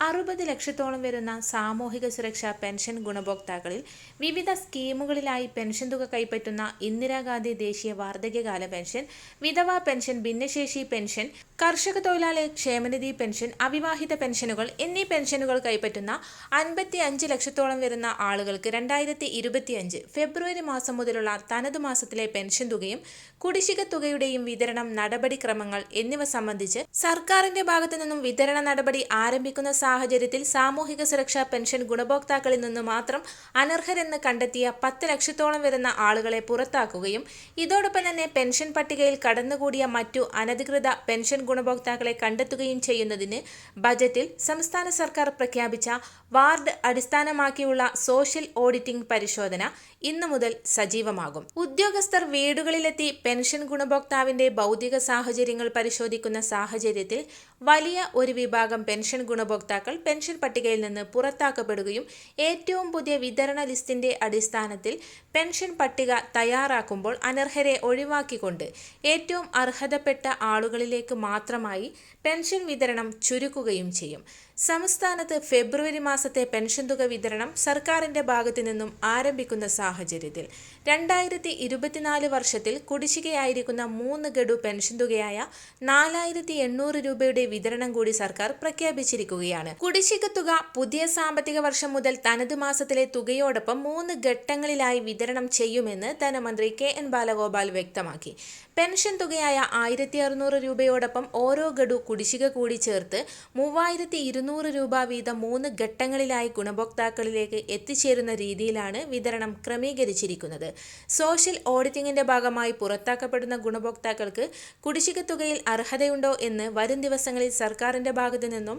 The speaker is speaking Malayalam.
അറുപത് ലക്ഷത്തോളം വരുന്ന സാമൂഹിക സുരക്ഷാ പെൻഷൻ ഗുണഭോക്താക്കളിൽ വിവിധ സ്കീമുകളിലായി പെൻഷൻ തുക കൈപ്പറ്റുന്ന ഇന്ദിരാഗാന്ധി ദേശീയ വാർദ്ധക്യകാല പെൻഷൻ വിധവാ പെൻഷൻ ഭിന്നശേഷി പെൻഷൻ കർഷക തൊഴിലാളി ക്ഷേമനിധി പെൻഷൻ അവിവാഹിത പെൻഷനുകൾ എന്നീ പെൻഷനുകൾ കൈപ്പറ്റുന്ന അൻപത്തി അഞ്ച് ലക്ഷത്തോളം വരുന്ന ആളുകൾക്ക് രണ്ടായിരത്തി ഇരുപത്തിയഞ്ച് ഫെബ്രുവരി മാസം മുതലുള്ള തനത് മാസത്തിലെ പെൻഷൻ തുകയും കുടിശ്ശിക തുകയുടെയും വിതരണം നടപടിക്രമങ്ങൾ എന്നിവ സംബന്ധിച്ച് സർക്കാരിന്റെ ഭാഗത്തു നിന്നും വിതരണ നടപടി ആരംഭിക്കുന്ന സാഹചര്യത്തിൽ സാമൂഹിക സുരക്ഷാ പെൻഷൻ ഗുണഭോക്താക്കളിൽ നിന്ന് മാത്രം അനർഹരെന്ന് കണ്ടെത്തിയ പത്ത് ലക്ഷത്തോളം വരുന്ന ആളുകളെ പുറത്താക്കുകയും ഇതോടൊപ്പം തന്നെ പെൻഷൻ പട്ടികയിൽ കടന്നുകൂടിയ മറ്റു അനധികൃത പെൻഷൻ ഗുണഭോക്താക്കളെ കണ്ടെത്തുകയും ചെയ്യുന്നതിന് ബജറ്റിൽ സംസ്ഥാന സർക്കാർ പ്രഖ്യാപിച്ച വാർഡ് അടിസ്ഥാനമാക്കിയുള്ള സോഷ്യൽ ഓഡിറ്റിംഗ് പരിശോധന ഇന്നു മുതൽ സജീവമാകും. ഉദ്യോഗസ്ഥർ വീടുകളിലെത്തി പെൻഷൻ ഗുണഭോക്താവിന്റെ ഭൗതിക സാഹചര്യങ്ങൾ പരിശോധിക്കുന്ന സാഹചര്യത്തിൽ വലിയ ഒരു വിഭാഗം പെൻഷൻ ഗുണഭോക്താക്കൾ പെൻഷൻ പട്ടികയിൽ നിന്ന് പുറത്താക്കപ്പെടുകയും ഏറ്റവും പുതിയ വിതരണ ലിസ്റ്റിന്റെ അടിസ്ഥാനത്തിൽ പെൻഷൻ പട്ടിക തയ്യാറാക്കുമ്പോൾ അനർഹരെ ഒഴിവാക്കിക്കൊണ്ട് ഏറ്റവും അർഹതപ്പെട്ട ആളുകളിലേക്ക് മാത്രമായി പെൻഷൻ വിതരണം ചുരുക്കുകയും ചെയ്യും. സംസ്ഥാനത്ത് ഫെബ്രുവരി മാസത്തെ പെൻഷൻ തുക വിതരണം സർക്കാരിന്റെ ഭാഗത്തു നിന്നും ആരംഭിക്കുന്ന സാഹചര്യത്തിൽ രണ്ടായിരത്തി ഇരുപത്തിനാല് വർഷത്തിൽ കുടിശ്ശികയായിരിക്കുന്ന മൂന്ന് ഗഡു പെൻഷൻ തുകയായ നാലായിരത്തി എണ്ണൂറ് രൂപയുടെ വിതരണം കൂടി സർക്കാർ പ്രഖ്യാപിച്ചിരിക്കുകയാണ്. കുടിശ്ശിക തുക പുതിയ സാമ്പത്തിക വർഷം മുതൽ തനത് മാസത്തിലെ തുകയോടൊപ്പം മൂന്ന് ഘട്ടങ്ങളിലായി വിതരണം ചെയ്യുമെന്ന് ധനമന്ത്രി കെ എൻ ബാലഗോപാൽ വ്യക്തമാക്കി. പെൻഷൻ തുകയായ ആയിരത്തി അറുന്നൂറ് രൂപയോടൊപ്പം ഓരോ ഗഡു കുടിശ്ശിക കൂടി ചേർത്ത് മൂവായിരത്തി ഇരുന്നൂറ് രൂപ വീതം മൂന്ന് ഘട്ടങ്ങളിലായി ഗുണഭോക്താക്കളിലേക്ക് എത്തിച്ചേരുന്ന രീതിയിലാണ് വിതരണം ക്രമീകരിച്ചിരിക്കുന്നത്. സോഷ്യൽ ഓഡിറ്റിംഗിന്റെ ഭാഗമായി പുറത്താക്കപ്പെടുന്ന ഗുണഭോക്താക്കൾക്ക് കുടിശ്ശിക തുകയിൽ അർഹതയുണ്ടോ എന്ന് വരും ദിവസങ്ങളിൽ സർക്കാരിന്റെ ഭാഗത്തു നിന്നും